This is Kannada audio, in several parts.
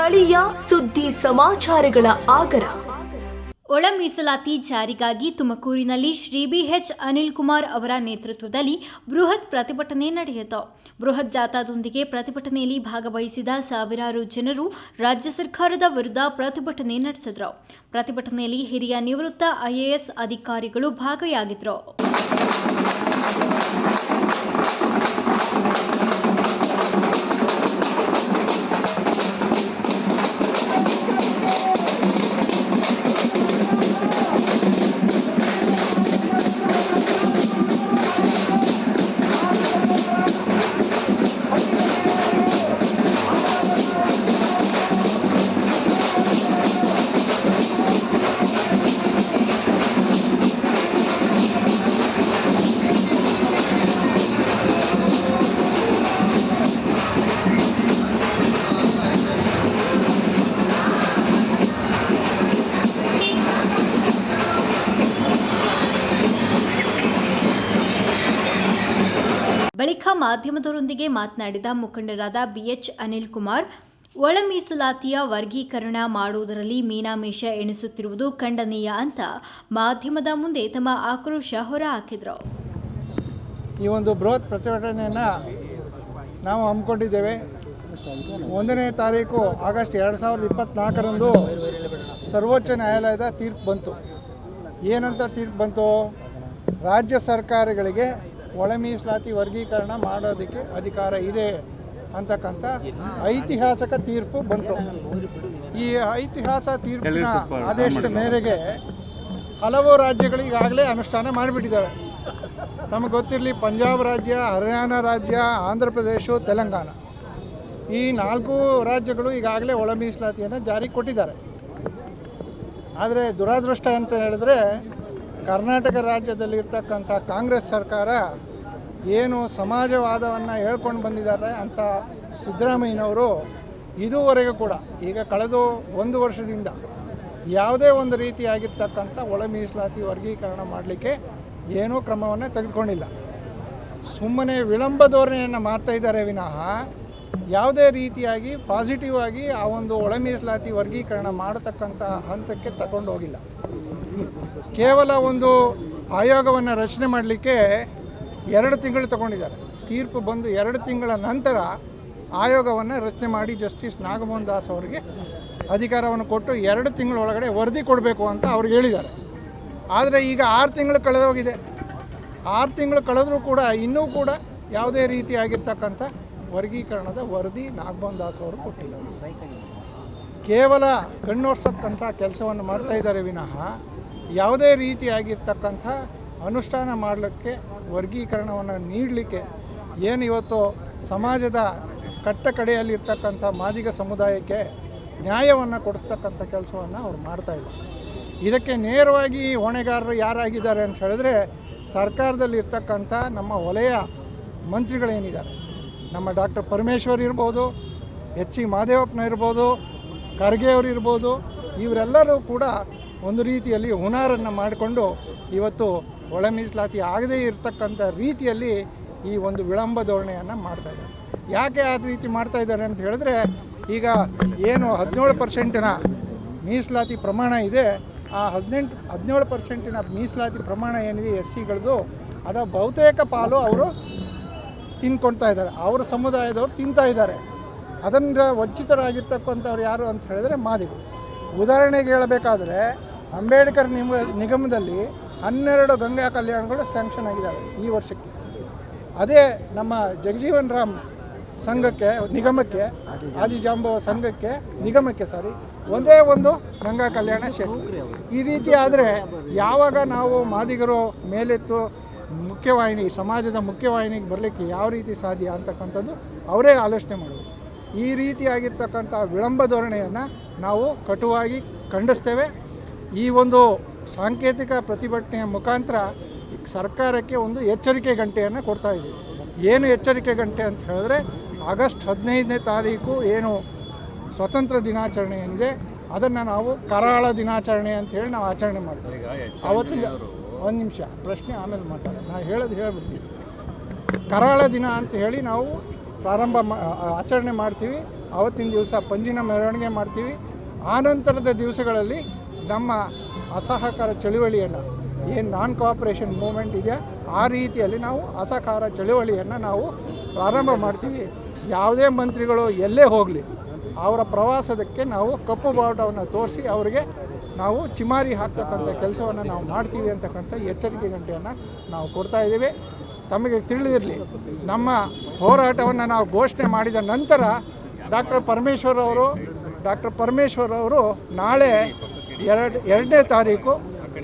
ಸ್ಥಳೀಯ ಸುದ್ದಿ ಸಮಾಚಾರಗಳ ಆಗರ. ಒಳ ಮೀಸಲಾತಿ ಜಾರಿಗಾಗಿ ತುಮಕೂರಿನಲ್ಲಿ ಶ್ರೀ ಬಿ ಎಚ್ ಅನಿಲ್ ಕುಮಾರ್ ಅವರ ನೇತೃತ್ವದಲ್ಲಿ ಬೃಹತ್ ಪ್ರತಿಭಟನೆ ನಡೆಯಿತು. ಬೃಹತ್ ಜಾಥಾದೊಂದಿಗೆ ಪ್ರತಿಭಟನೆಯಲ್ಲಿ ಭಾಗವಹಿಸಿದ ಸಾವಿರಾರು ಜನರು ರಾಜ್ಯ ಸರ್ಕಾರದ ವಿರುದ್ಧ ಪ್ರತಿಭಟನೆ ನಡೆಸಿದರು. ಪ್ರತಿಭಟನೆಯಲ್ಲಿ ಹಿರಿಯ ನಿವೃತ್ತ ಐಎಎಸ್ ಅಧಿಕಾರಿಗಳು ಭಾಗಿಯಾಗಿದ್ದರು ಬಳಿಕ ಮಾಧ್ಯಮದವರೊಂದಿಗೆ ಮಾತನಾಡಿದ ಮುಖಂಡರಾದ ಬಿಎಚ್ ಅನಿಲ್ ಕುಮಾರ್, ಒಳ ಮೀಸಲಾತಿಯ ವರ್ಗೀಕರಣ ಮಾಡುವುದರಲ್ಲಿ ಮೀನಾಮೇಷ ಎಣಿಸುತ್ತಿರುವುದು ಖಂಡನೀಯ ಅಂತ ಮಾಧ್ಯಮದ ಮುಂದೆ ತಮ್ಮ ಆಕ್ರೋಶ ಹೊರಹಾಕಿದರು. ಈ ಒಂದು ಬೃಹತ್ ಪ್ರತಿಭಟನೆಯನ್ನು ನಾವು ಹಮ್ಮಿಕೊಂಡಿದ್ದೇವೆ. ಒಂದನೇ ತಾರೀಕು ಆಗಸ್ಟ್ ಎರಡು ಸಾವಿರದ ಇಪ್ಪತ್ತ್ನಾಲ್ಕರಂದು ಸರ್ವೋಚ್ಚ ನ್ಯಾಯಾಲಯದ ತೀರ್ಪು ಬಂತು. ಏನಂತ ತೀರ್ಪು ಬಂತು? ರಾಜ್ಯ ಸರ್ಕಾರಗಳಿಗೆ ಒಳ ಮೀಸಲಾತಿ ವರ್ಗೀಕರಣ ಮಾಡೋದಕ್ಕೆ ಅಧಿಕಾರ ಇದೆ ಅಂತಕ್ಕಂಥ ಐತಿಹಾಸಿಕ ತೀರ್ಪು ಬಂತು. ಈ ಐತಿಹಾಸ ತೀರ್ಪಿನ ಆದೇಶದ ಮೇರೆಗೆ ಹಲವು ರಾಜ್ಯಗಳು ಈಗಾಗಲೇ ಅನುಷ್ಠಾನ ಮಾಡಿಬಿಟ್ಟಿದ್ದಾವೆ. ತಮಗೆ ಗೊತ್ತಿರಲಿ ಪಂಜಾಬ್ ರಾಜ್ಯ ಹರಿಯಾಣ ರಾಜ್ಯ ಆಂಧ್ರ ಪ್ರದೇಶ ತೆಲಂಗಾಣ. ಈ ನಾಲ್ಕು ರಾಜ್ಯಗಳು ಈಗಾಗಲೇ ಒಳ ಮೀಸಲಾತಿಯನ್ನು ಜಾರಿಗೆ ಕೊಟ್ಟಿದ್ದಾರೆ. ಆದರೆ ದುರಾದೃಷ್ಟ ಅಂತ ಹೇಳಿದ್ರೆ ಕರ್ನಾಟಕ ರಾಜ್ಯದಲ್ಲಿರ್ತಕ್ಕಂಥ ಕಾಂಗ್ರೆಸ್ ಸರ್ಕಾರ ಏನು ಸಮಾಜವಾದವನ್ನು ಹೇಳ್ಕೊಂಡು ಬಂದಿದ್ದಾರೆ ಅಂತ ಸಿದ್ದರಾಮಯ್ಯನವರು ಇದುವರೆಗೂ ಕೂಡ, ಈಗ ಕಳೆದ ಒಂದು ವರ್ಷದಿಂದ ಯಾವುದೇ ಒಂದು ರೀತಿಯಾಗಿರ್ತಕ್ಕಂಥ ಒಳ ಮೀಸಲಾತಿ ವರ್ಗೀಕರಣ ಮಾಡಲಿಕ್ಕೆ ಏನೂ ಕ್ರಮವನ್ನು ತೆಗೆದುಕೊಂಡಿಲ್ಲ. ಸುಮ್ಮನೆ ವಿಳಂಬ ಧೋರಣೆಯನ್ನು ಮಾಡ್ತಾ ಇದ್ದಾರೆ ವಿನಃ ಯಾವುದೇ ರೀತಿಯಾಗಿ ಪಾಸಿಟಿವ್ ಆಗಿ ಆ ಒಂದು ಒಳ ಮೀಸಲಾತಿ ವರ್ಗೀಕರಣ ಮಾಡತಕ್ಕಂಥ ಹಂತಕ್ಕೆ ತಗೊಂಡು ಹೋಗಿಲ್ಲ ಕೇವಲ ಒಂದು ಆಯೋಗವನ್ನು ರಚನೆ ಮಾಡಲಿಕ್ಕೆ ಎರಡು ತಿಂಗಳು ತಗೊಂಡಿದ್ದಾರೆ. ತೀರ್ಪು ಬಂದು ಎರಡು ತಿಂಗಳ ನಂತರ ಆಯೋಗವನ್ನು ರಚನೆ ಮಾಡಿ ಜಸ್ಟಿಸ್ ನಾಗಮೋಹನ್ ದಾಸ್ ಅವರಿಗೆ ಅಧಿಕಾರವನ್ನು ಕೊಟ್ಟು ಎರಡು ತಿಂಗಳೊಳಗಡೆ ವರದಿ ಕೊಡಬೇಕು ಅಂತ ಅವ್ರಿಗೆ ಹೇಳಿದ್ದಾರೆ. ಆದರೆ ಈಗ ಆರು ತಿಂಗಳು ಕಳೆದೋಗಿದೆ. ಆರು ತಿಂಗಳು ಕಳೆದರೂ ಕೂಡ ಇನ್ನೂ ಕೂಡ ಯಾವುದೇ ರೀತಿಯಾಗಿರ್ತಕ್ಕಂಥ ವರ್ಗೀಕರಣದ ವರದಿ ನಾಗಮೋಹನ್ ದಾಸ್ ಅವರು ಕೊಟ್ಟಿಲ್ಲ. ಕೇವಲ ಕಣ್ಣೋರ್ಸಕ್ಕಂಥ ಕೆಲಸವನ್ನು ಮಾಡ್ತಾ ಇದ್ದಾರೆ ವಿನಃ ಯಾವುದೇ ರೀತಿಯಾಗಿರ್ತಕ್ಕಂಥ ಅನುಷ್ಠಾನ ಮಾಡಲಿಕ್ಕೆ, ವರ್ಗೀಕರಣವನ್ನು ನೀಡಲಿಕ್ಕೆ ಏನು ಇವತ್ತು ಸಮಾಜದ ಕಟ್ಟ ಕಡೆಯಲ್ಲಿರ್ತಕ್ಕಂಥ ಮಾದಿಗ ಸಮುದಾಯಕ್ಕೆ ನ್ಯಾಯವನ್ನು ಕೊಡಿಸ್ತಕ್ಕಂಥ ಕೆಲಸವನ್ನು ಅವ್ರು ಮಾಡ್ತಾ ಇಲ್ಲ. ಇದಕ್ಕೆ ನೇರವಾಗಿ ಹೊಣೆಗಾರರು ಯಾರಾಗಿದ್ದಾರೆ ಅಂತ ಹೇಳಿದ್ರೆ ಸರ್ಕಾರದಲ್ಲಿರ್ತಕ್ಕಂಥ ನಮ್ಮ ವಲಯ ಮಂತ್ರಿಗಳೇನಿದ್ದಾರೆ. ನಮ್ಮ ಡಾಕ್ಟರ್ ಪರಮೇಶ್ವರ್ ಇರ್ಬೋದು, ಎಚ್ ಸಿ ಮಾದೇವಪ್ಪನ ಇರ್ಬೋದು, ಖರ್ಗೆ ಇರ್ಬೋದು, ಇವರೆಲ್ಲರೂ ಕೂಡ ಒಂದು ರೀತಿಯಲ್ಲಿ ಹುನಾರನ್ನು ಮಾಡಿಕೊಂಡು ಇವತ್ತು ಒಳ ಮೀಸಲಾತಿ ಆಗದೇ ಇರತಕ್ಕಂಥ ರೀತಿಯಲ್ಲಿ ಈ ಒಂದು ವಿಳಂಬ ಧೋರಣೆಯನ್ನು ಮಾಡ್ತಾ ಇದ್ದಾರೆ. ಯಾಕೆ ಆ ರೀತಿ ಮಾಡ್ತಾ ಇದ್ದಾರೆ ಅಂತ ಹೇಳಿದ್ರೆ, ಈಗ ಏನು ಹದಿನೇಳು ಪರ್ಸೆಂಟಿನ ಮೀಸಲಾತಿ ಪ್ರಮಾಣ ಇದೆ, ಆ ಹದಿನೆಂಟು, ಹದಿನೇಳು ಪರ್ಸೆಂಟಿನ ಮೀಸಲಾತಿ ಪ್ರಮಾಣ ಏನಿದೆ ಎಸ್ ಸಿಗಳದು ಅದರ ಬಹುತೇಕ ಪಾಲು ಅವರು ತಿನ್ಕೊಳ್ತಾ ಇದ್ದಾರೆ. ಅವರ ಸಮುದಾಯದವರು ತಿಂತಾ ಇದ್ದಾರೆ. ಅದನ್ನು ವಂಚಿತರಾಗಿರ್ತಕ್ಕಂಥವ್ರು ಯಾರು ಅಂತ ಹೇಳಿದ್ರೆ ಮಾದಿಗಳು ಉದಾಹರಣೆಗೆ ಹೇಳಬೇಕಾದ್ರೆ ಅಂಬೇಡ್ಕರ್ ನಿಗಮದಲ್ಲಿ ಹನ್ನೆರಡು ಗಂಗಾ ಕಲ್ಯಾಣಗಳು ಸ್ಯಾಂಕ್ಷನ್ ಆಗಿದ್ದಾವೆ ಈ ವರ್ಷಕ್ಕೆ. ಅದೇ ನಮ್ಮ ಜಗಜೀವನ್ ರಾಮ್ ಸಂಘಕ್ಕೆ, ನಿಗಮಕ್ಕೆ, ಆದಿಜಾಂಬವ ಸಂಘಕ್ಕೆ, ನಿಗಮಕ್ಕೆ ಸಾರಿ ಒಂದೇ ಒಂದು ಗಂಗಾ ಕಲ್ಯಾಣ ಶೇಖ ಈ ರೀತಿ ಆದರೆ ಯಾವಾಗ ನಾವು ಮಾದಿಗರು ಮೇಲೆತ್ತು ಮುಖ್ಯವಾಹಿನಿ, ಸಮಾಜದ ಮುಖ್ಯವಾಹಿನಿಗೆ ಬರಲಿಕ್ಕೆ ಯಾವ ರೀತಿ ಸಾಧ್ಯ ಅಂತಕ್ಕಂಥದ್ದು ಅವರೇ ಆಲೋಚನೆ ಮಾಡೋದು. ಈ ರೀತಿಯಾಗಿರ್ತಕ್ಕಂಥ ವಿಳಂಬ ಧೋರಣೆಯನ್ನು ನಾವು ಕಟುವಾಗಿ ಖಂಡಿಸ್ತೇವೆ. ಈ ಒಂದು ಸಾಂಕೇತಿಕ ಪ್ರತಿಭಟನೆಯ ಮುಖಾಂತರ ಸರ್ಕಾರಕ್ಕೆ ಒಂದು ಎಚ್ಚರಿಕೆ ಗಂಟೆಯನ್ನು ಕೊಡ್ತಾ ಇದ್ದೀವಿ. ಏನು ಎಚ್ಚರಿಕೆ ಗಂಟೆ ಅಂತ ಹೇಳಿದ್ರೆ ಆಗಸ್ಟ್ ಹದಿನೈದನೇ ತಾರೀಕು ಏನು ಸ್ವತಂತ್ರ ದಿನಾಚರಣೆ ಏನಿದೆ ಅದನ್ನು ನಾವು ಕರಾಳ ದಿನಾಚರಣೆ ಅಂತ ಹೇಳಿ ನಾವು ಆಚರಣೆ ಮಾಡ್ತೀವಿ. ಅವತ್ತು ಒಂದು ನಿಮಿಷ ಪ್ರಶ್ನೆ ಆಮೇಲೆ ಮಾತಾಡೋಣ. ನಾನು ಹೇಳೋದು ಹೇಳ್ಬಿಡ್ತೀವಿ ಕರಾಳ ದಿನ ಅಂತ ಹೇಳಿ ನಾವು ಪ್ರಾರಂಭ ಮಾ ಆಚರಣೆ ಮಾಡ್ತೀವಿ. ಆವತ್ತಿನ ದಿವಸ ಪಂಜಿನ ಮೆರವಣಿಗೆ ಮಾಡ್ತೀವಿ. ಆನಂತರದ ದಿವಸಗಳಲ್ಲಿ ನಮ್ಮ ಅಸಹಕಾರ ಚಳುವಳಿಯನ್ನು, ಏನು ನಾನ್ ಕೋಆಪ್ರೇಷನ್ ಮೂಮೆಂಟ್ ಇದೆ, ಆ ರೀತಿಯಲ್ಲಿ ನಾವು ಅಸಹಕಾರ ಚಳುವಳಿಯನ್ನು ನಾವು ಪ್ರಾರಂಭ ಮಾಡ್ತೀವಿ. ಯಾವುದೇ ಮಂತ್ರಿಗಳು ಎಲ್ಲೇ ಹೋಗಲಿ, ಅವರ ಪ್ರವಾಸದಕ್ಕೆ ನಾವು ಕಪ್ಪು ಬಾವುಟವನ್ನು ತೋರಿಸಿ ಅವರಿಗೆ ನಾವು ಚಿಮಾರಿ ಹಾಕ್ತಕ್ಕಂಥ ಕೆಲಸವನ್ನು ನಾವು ಮಾಡ್ತೀವಿ ಅಂತಕ್ಕಂಥ ಎಚ್ಚರಿಕೆ ಗಂಟೆಯನ್ನು ನಾವು ಕೊಡ್ತಾ ಇದ್ದೀವಿ. ತಮಗೆ ತಿಳಿದಿರಲಿ, ನಮ್ಮ ಹೋರಾಟವನ್ನು ನಾವು ಘೋಷಣೆ ಮಾಡಿದ ನಂತರ ಡಾಕ್ಟರ್ ಪರಮೇಶ್ವರ್ ಅವರು, ಡಾಕ್ಟರ್ ಪರಮೇಶ್ವರ್ ಅವರು ನಾಳೆ ಎರಡು ಎರಡನೇ ತಾರೀಕು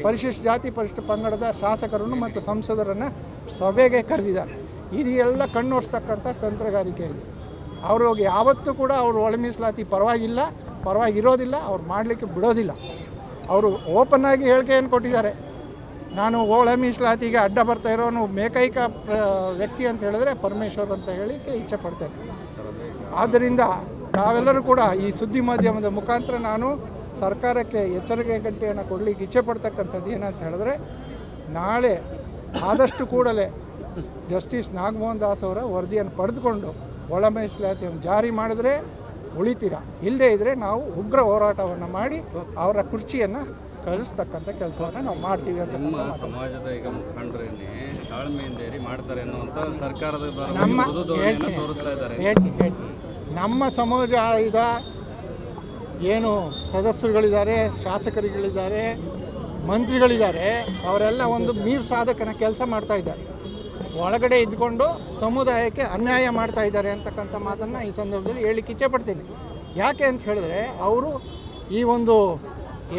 ಪರಿಶಿಷ್ಟ ಜಾತಿ ಪರಿಶಿಷ್ಟ ಪಂಗಡದ ಶಾಸಕರನ್ನು ಮತ್ತು ಸಂಸದರನ್ನು ಸಭೆಗೆ ಕರೆದಿದ್ದಾರೆ. ಇದು ಎಲ್ಲ ಕಣ್ಣೋಡಿಸ್ತಕ್ಕಂಥ ತಂತ್ರಗಾರಿಕೆ ಇದೆ. ಅವರು ಯಾವತ್ತೂ ಕೂಡ ಅವರು ಒಳ ಮೀಸಲಾತಿ ಪರವಾಗಿಲ್ಲ, ಪರವಾಗಿರೋದಿಲ್ಲ, ಅವ್ರು ಮಾಡಲಿಕ್ಕೆ ಬಿಡೋದಿಲ್ಲ. ಅವರು ಓಪನ್ ಆಗಿ ಹೇಳಿಕೆಯನ್ನು ಕೊಟ್ಟಿದ್ದಾರೆ. ನಾನು ಒಳ ಮೀಸಲಾತಿಗೆ ಅಡ್ಡ ಬರ್ತಾ ಇರೋನು ಮೇಕೈಕ ವ್ಯಕ್ತಿ ಅಂತ ಹೇಳಿದ್ರೆ ಪರಮೇಶ್ವರ್ ಅಂತ ಹೇಳಿಕ್ಕೆ ಇಚ್ಛೆ ಪಡ್ತೇನೆ. ಆದ್ದರಿಂದ ನಾವೆಲ್ಲರೂ ಕೂಡ ಈ ಸುದ್ದಿ ಮಾಧ್ಯಮದ ಮುಖಾಂತರ ನಾನು ಸರ್ಕಾರಕ್ಕೆ ಎಚ್ಚರಿಕೆ ಗಂಟೆಯನ್ನು ಕೊಡಲಿಕ್ಕೆ ಇಚ್ಛೆ ಪಡ್ತಕ್ಕಂಥದ್ದು ಏನಂತ ಹೇಳಿದ್ರೆ ನಾಳೆ ಆದಷ್ಟು ಕೂಡಲೇ ಜಸ್ಟಿಸ್ ನಾಗಮೋಹನ್ ದಾಸ್ ಅವರ ವರದಿಯನ್ನು ಪಡೆದುಕೊಂಡು ಒಳ ಮೀಸಲಾತಿಯನ್ನು ಜಾರಿ ಮಾಡಿದ್ರೆ ಉಳಿತೀರಾ? ಇಲ್ಲದೇ ಇದ್ದರೆ ನಾವು ಉಗ್ರ ಹೋರಾಟವನ್ನು ಮಾಡಿ ಅವರ ಕುರ್ಚಿಯನ್ನು ಕಳಿಸ್ತಕ್ಕಂಥ ಕೆಲಸವನ್ನು ನಾವು ಮಾಡ್ತೀವಿ ಅಂತ ನಮ್ಮ ಸಮಾಜದ ಈಗ ಮುಖಂಡರೇನೆ ತಾಳ್ಮೆಯಿಂದ ಏರಿ ಮಾಡ್ತಾರೆ ಅನ್ನುವಂಥ ಸರ್ಕಾರದ ನಮ್ಮ ನಮ್ಮ ಸಮಾಜ ಧೋರಣೆಯನ್ನ ಹೇಳ್ತೀನಿ ತೋರಿಸ್ತಾ ಇದ್ದಾರೆ ಹೇಳ್ತೀನಿ ಹೇಳ್ತೀನಿ ನಮ್ಮ ಸಮಾಜದ ಏನು ಸದಸ್ಯರುಗಳಿದ್ದಾರೆ, ಶಾಸಕರುಗಳಿದ್ದಾರೆ, ಮಂತ್ರಿಗಳಿದ್ದಾರೆ, ಅವರೆಲ್ಲ ಒಂದು ಮೀರ್ ಸಾಧಕನ ಕೆಲಸ ಮಾಡ್ತಾ ಇದ್ದಾರೆ. ಒಳಗಡೆ ಇದ್ಕೊಂಡು ಸಮುದಾಯಕ್ಕೆ ಅನ್ಯಾಯ ಮಾಡ್ತಾ ಇದ್ದಾರೆ ಅಂತಕ್ಕಂಥ ಮಾತನ್ನು ಈ ಸಂದರ್ಭದಲ್ಲಿ ಹೇಳಲಿಕ್ಕೆ ಇಚ್ಛೆ ಪಡ್ತೀನಿ. ಯಾಕೆ ಅಂತ ಹೇಳಿದ್ರೆ, ಅವರು ಈ ಒಂದು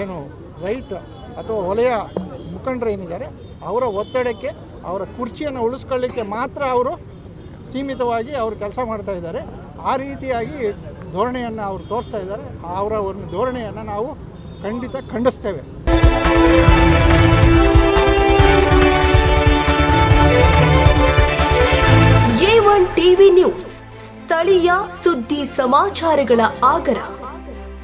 ಏನು ರೈಟ್ ಅಥವಾ ವಲಯ ಮುಖಂಡರು ಏನಿದ್ದಾರೆ, ಅವರ ಒತ್ತಡಕ್ಕೆ, ಅವರ ಕುರ್ಚಿಯನ್ನು ಉಳಿಸ್ಕೊಳ್ಳಿಕ್ಕೆ ಮಾತ್ರ ಅವರು ಸೀಮಿತವಾಗಿ ಅವರು ಕೆಲಸ ಮಾಡ್ತಾ ಇದ್ದಾರೆ. ಆ ರೀತಿಯಾಗಿ ಧೋರಣೆಯನ್ನು ಅವರು ತೋರಿಸ್ತಾ ಇದ್ದಾರೆ. ಅವರ ಒಂದು ಧೋರಣೆಯನ್ನು ನಾವು ಖಂಡಿತ ಖಂಡಿಸ್ತೇವೆ. ಎ ಟಿವಿ ನ್ಯೂಸ್, ಸ್ಥಳೀಯ ಸುದ್ದಿ ಸಮಾಚಾರಗಳ ಆಗರ.